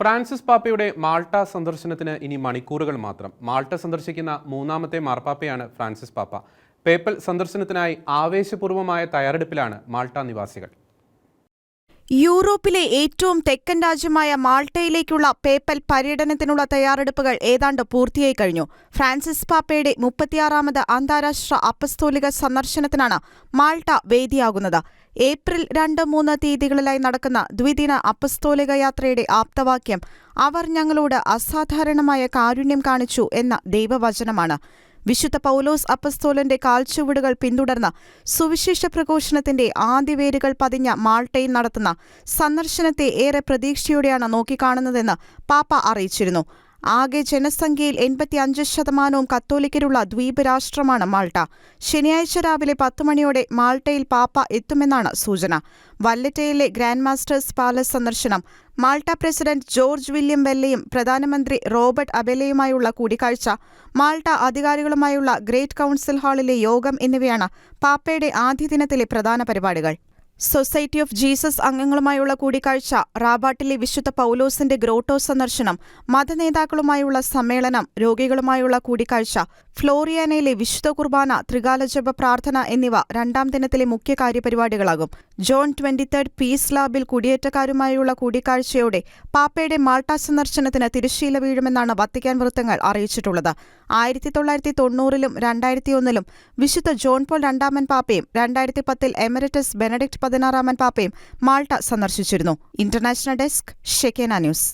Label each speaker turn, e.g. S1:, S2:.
S1: Francis പാപ്പയുടെ Malta സന്ദർശനത്തിന് ഇനി മണിക്കൂറുകൾ മാത്രം. മാൾട്ട സന്ദർശിക്കുന്ന മൂന്നാമത്തെ മാർപ്പാപ്പയാണ് ഫ്രാൻസിസ് പാപ്പ. പേപ്പൽ സന്ദർശനത്തിനായി ആവേശപൂർവമായ തയ്യാറെടുപ്പിലാണ് മാൾട്ട നിവാസികൾ.
S2: യൂറോപ്പിലെ ഏറ്റവും തെക്കൻ രാജ്യമായ മാൾട്ടയിലേക്കുള്ള പേപ്പൽ പര്യടനത്തിനുള്ള തയ്യാറെടുപ്പുകൾ ഏതാണ്ട് പൂർത്തിയായി കഴിഞ്ഞു. ഫ്രാൻസിസ് പാപ്പയുടെ മുപ്പത്തിയാറാമത് അന്താരാഷ്ട്ര അപ്പസ്തോലിക സന്ദർശനത്തിനാണ് മാൾട്ട വേദിയാകുന്നത്. ഏപ്രിൽ രണ്ട് മൂന്ന് തീയതികളിലായി നടക്കുന്ന ദ്വിദിന അപ്പസ്തോലിക യാത്രയുടെ ആപ്തവാക്യം അവർ ഞങ്ങളോട് അസാധാരണമായ കാരുണ്യം കാണിച്ചു എന്ന ദൈവവചനമാണ്. വിശുദ്ധ പൗലോസ് അപ്പസ്തോലന്റെ കാൽച്ചുവടുകൾ പിന്തുടർന്ന് സുവിശേഷ പ്രഘോഷണത്തിന്റെ ആദ്യവേരുകൾ പതിഞ്ഞ മാൾട്ടയിൽ നടത്തുന്ന സന്ദർശനത്തെ ഏറെ പ്രതീക്ഷയോടെയാണ് നോക്കിക്കാണുന്നതെന്ന് പാപ്പ അറിയിച്ചിരുന്നു. ആകെ ജനസംഖ്യയിൽ എൺപത്തിയഞ്ച് ശതമാനവും കത്തോലിക്കരുള്ള ദ്വീപ് രാഷ്ട്രമാണ് മാൾട്ട. ശനിയാഴ്ച രാവിലെ പത്ത് മണിയോടെ മാൾട്ടയിൽ പാപ്പ എത്തുമെന്നാണ് സൂചന. വല്ലറ്റയിലെ ഗ്രാൻഡ് മാസ്റ്റേഴ്സ് പാലസ് സന്ദർശനം. മാൾട്ട പ്രസിഡന്റ് ജോർജ് വില്യം വെല്ലയും പ്രധാനമന്ത്രി റോബർട്ട് അബെലയുമായുള്ള കൂടിക്കാഴ്ച. മാൾട്ട അധികാരികളുമായുള്ള ഗ്രേറ്റ് കൌൺസിൽ ഹാളിലെ യോഗം എന്നിവയാണ് പാപ്പയുടെ ആദ്യ ദിനത്തിലെ പ്രധാന പരിപാടികൾ. സൊസൈറ്റി ഓഫ് ജീസസ് അംഗങ്ങളുമായുള്ള കൂടിക്കാഴ്ച റാബാട്ടിലെ വിശുദ്ധ പൌലോസിന്റെ ഗ്രോട്ടോ സന്ദർശനം മതനേതാക്കളുമായുള്ള സമ്മേളനം രോഗികളുമായുള്ള കൂടിക്കാഴ്ച ഫ്ലോറിയാനയിലെ വിശുദ്ധ കുർബാന ത്രികാലജപ പ്രാർത്ഥന എന്നിവ രണ്ടാം ദിനത്തിലെ മുഖ്യ കാര്യപരിപാടികളാകും. ജോൺ ട്വന്റി തേർഡ് പീസ് ലാബിൽ കുടിയേറ്റക്കാരുമായുള്ള കൂടിക്കാഴ്ചയോടെ പാപ്പയുടെ മാൾട്ട സന്ദർശനത്തിന് തിരശ്ശീല വീഴുമെന്നാണ് വത്തിക്കാൻ വൃത്തങ്ങൾ അറിയിച്ചിട്ടുള്ളത്. ആയിരത്തി തൊള്ളായിരത്തി തൊണ്ണൂറിലും രണ്ടായിരത്തി ഒന്നിലും വിശുദ്ധ ജോൺ പോൾ രണ്ടാമൻ പാപ്പയും രണ്ടായിരത്തി പത്തിൽ എമിററ്റസ് ബെനഡിക്ട് പതിനാറാമൻ പാപ്പയും മാൾട്ട സന്ദർശിച്ചിരുന്നു. International desk Shekinah news.